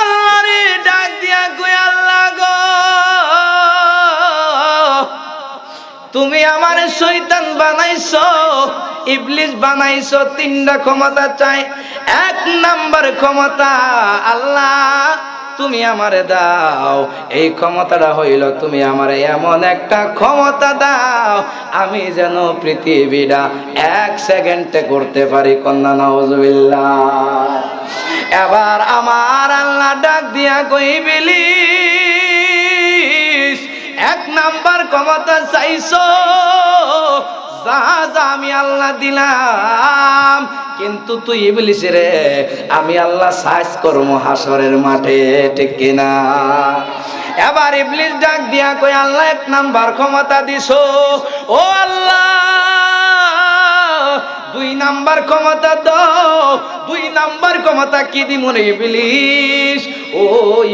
আল্লাহরে ডাক দিয়া কই, আল্লাহ তুমি আমার শৈতান বানাইছো, ইবলিস বানাইছো, তিনটা ক্ষমতা চাই, এক নাম্বার ক্ষমতা আল্লাহ, তুমি আমারে দাও, এই ক্ষমতাটা হইল তুমি আমারে এমন একটা ক্ষমতা দাও, আমি যেন পৃথিবীটা এক সেকেন্ডে করতে পারি, কন্যা নজবিল্লাহ এবার আমার আল্লাহ ডাক দিয়া কই বিলিস? এক নাম্বার ক্ষমতা চাইছো। যা আমি আল্লাহ দিলাম। কিন্তু তুই ইবলিস রে, আমি আল্লাহ সাইজ করব হাসরের মাঠে, ঠিক কিনা? এবার ইবলিস ডাক দিয়া কই, আল্লাহ এক নাম্বার ক্ষমতা দিছো। ও আল্লাহ দুই নাম্বার ক্ষমতা দাও, দুই নাম্বার ক্ষমতা কি দিমুন ইবলিস ও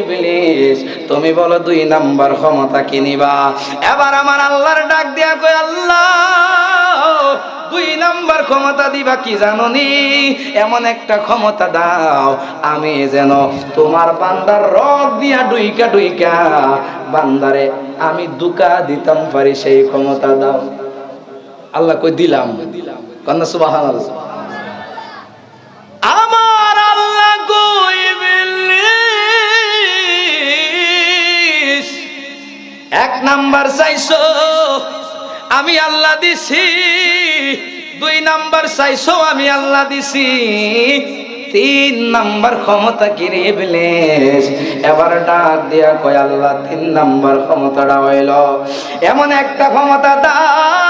ইবলিস তুমি বলো দুই নাম্বার ক্ষমতা কি নিবা? এবার আমার আল্লাহর ডাক দিয়া কই আল্লাহ, দুই নাম্বার ক্ষমতা দিবা কি জাননি? এমন একটা ক্ষমতা দাও, আমি যেন তোমার বান্দার রক দিয়া ডুইকা ডুইকা, বান্দারে আমি দুকা দিতাম পারি সেই ক্ষমতা দাও। আল্লাহ কই দিলাম দিলাম। কন্যা সুবাহ আমার আল্লাহ এক নাম্বার চাইছো, আমি আল্লাহ দিছি। দুই নাম্বার চাইছো, আমি আল্লাহ দিছি। তিন নাম্বার ক্ষমতা কিরে বিলেস এবার ডাক দিয়া কয়, আল্লাহ, তিন নাম্বার ক্ষমতাটা হইল। এমন একটা ক্ষমতা দাও।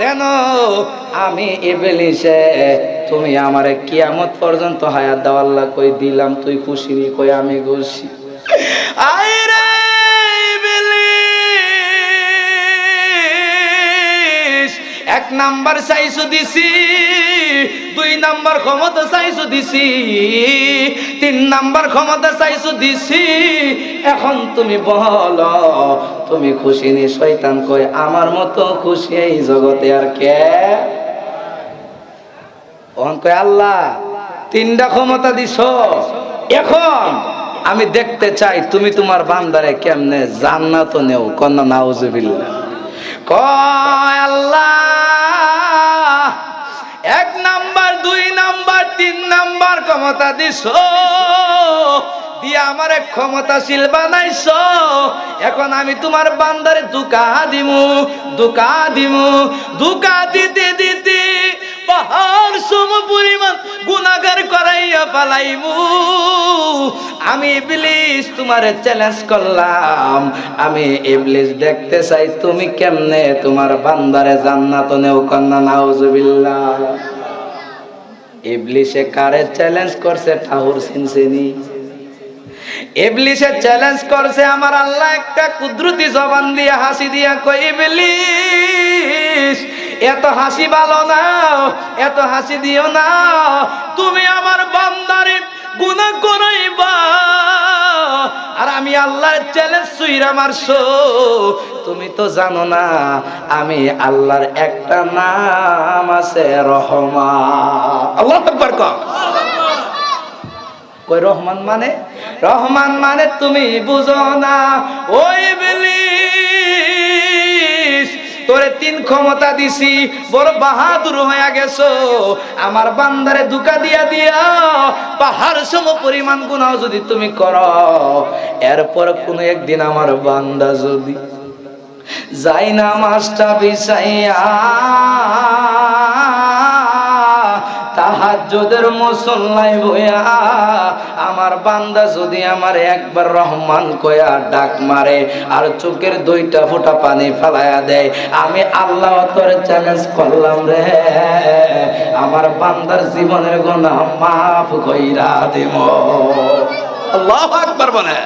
যেন আমি ইবলিসে তুমি আমার কিয়ামত পর্যন্ত হায়াত দাও আল্লাহ কই দিলাম, তুই খুশি কই আমি খুশি। নাম্বার চাইছো দিছি, দুই নাম্বার ক্ষমতা চাইছো দিছি, তিন নাম্বার ক্ষমতা চাইছো দিছি, এখন তুমি বলো, তুমি খুশি নি শয়তান কই আমার মতো খুশি এই জগতে আর কে? কয়, আল্লাহ, তিনটা ক্ষমতা দিছ, এখন আমি দেখতে চাই তুমি তোমার বান্দারে কেমনে জান্নাত নেও, কন্যা নাউজুবিল্লাহ। কয় আল্লাহ, এক নাম্বার, দুই নাম্বার, তিন নাম্বার ক্ষমতা দিছ, দিয়ে আমার ক্ষমতাশীল বানাইছ। এখন আমি তোমার বান্দারে দুকা দিমু দুকা দিমু দুকা দিতে দিতে পাহাড় সম পরিমাণ গুণাগার করাইয়া পালাইমু আমি ইবলিস তোমারে চ্যালেঞ্জ করলাম। আমি ইবলিস দেখতে চাই, তুমি কেমনে তোমার বান্দারে জান্নাত নেও কন্যা? নাউজুবিল্লাহ। ইবলিসে কারে চ্যালেঞ্জ করছে? ঠাকুর সিনসিনি। ইবলিসে চ্যালেঞ্জ করছে, আমার আল্লাহ একটা কুদরতি জবান দিয়ে, হাসি দিয়া কই ইবলিস এত হাসি ভালো না এত হাসি দিও না তুমি আমার বান্দারে গুনাহ করাইবা। আর আমি আল্লাহর চ্যালেঞ্জ সুইরা মারছো, তুমি তো জানো না, আমি আল্লাহর একটা নাম আছে রহমান। আল্লাহ আকবার কর কই রহমান মানে? রহমান মানে তুমি বুঝো না, ওই বিলিস তিন ক্ষমতা দিছি, বড় বাহাদুর হয়ে গেছো। আমার বান্দারে দুকা দিয়া দিয়া পাহাড় সম পরিমাণ গুণাও যদি তুমি করো। এরপর কোনো একদিন আমার বান্দা যদি যাই না মাস্টা বিছাইয়া তাহাজ্জুদের মুসল্লাই বইয়া আমার বান্দা যদি আমার একবার রহমান কয়া ডাক মারে আর চোখের দুইটা ফোঁটা পানি ফেলায়া দেয়, আমি আল্লাহ তোর চ্যালেঞ্জ করলাম রে। আমার বান্দার জীবনের গুনাহ মাফ কইরা দেব। আল্লাহু আকবার বলে